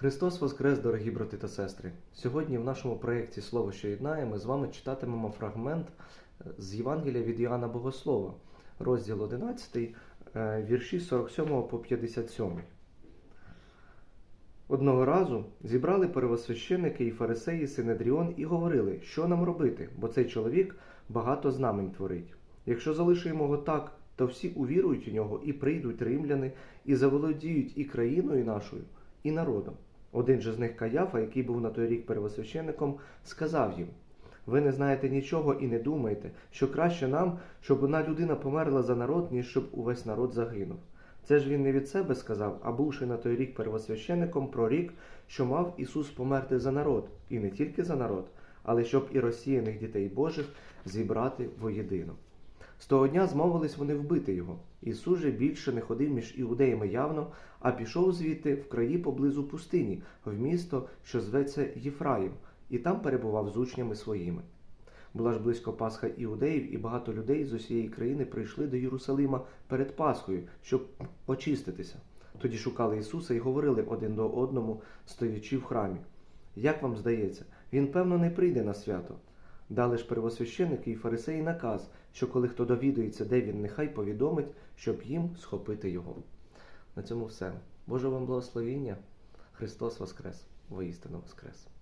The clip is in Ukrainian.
Христос Воскрес, дорогі брати та сестри! Сьогодні в нашому проєкті Слово, що єднає, ми з вами читатимемо фрагмент е, з Євангелія від Іоанна Богослова, розділ 11, е, вірші 47 по 57. Одного разу зібрали первосвященники і фарисеї Синедріон і говорили, що нам робити, бо цей чоловік багато знамень творить. Якщо залишимо його так, то всі увірують у нього і прийдуть римляни, і заволодіють і країною нашою, і народом. Один же з них Каяфа, який був на той рік первосвященником, сказав їм: Ви не знаєте нічого і не думаєте, що краще нам, щоб одна людина померла за народ, ніж щоб увесь народ загинув. Це ж він не від себе сказав, а бувши на той рік первосвященником, прорік, що мав Ісус померти за народ, і не тільки за народ, але щоб і розсіяних дітей Божих зібрати воєдино. З того дня змовились вони вбити його. Ісус же більше не ходив між іудеями явно, а пішов звідти в краї поблизу пустині, в місто, що зветься Єфраїм, і там перебував з учнями своїми. Була ж близько Пасха іудеїв, і багато людей з усієї країни прийшли до Єрусалима перед Пасхою, щоб очиститися. Тоді шукали Ісуса і говорили один до одному, стоячи в храмі. Як вам здається, він, певно, не прийде на свято. Дали ж первосвященики і фарисеї наказ, що коли хто довідується, де він, нехай повідомить, щоб їм схопити його. На цьому все. Боже вам благословіння. Христос Воскрес! Воістину Воскрес!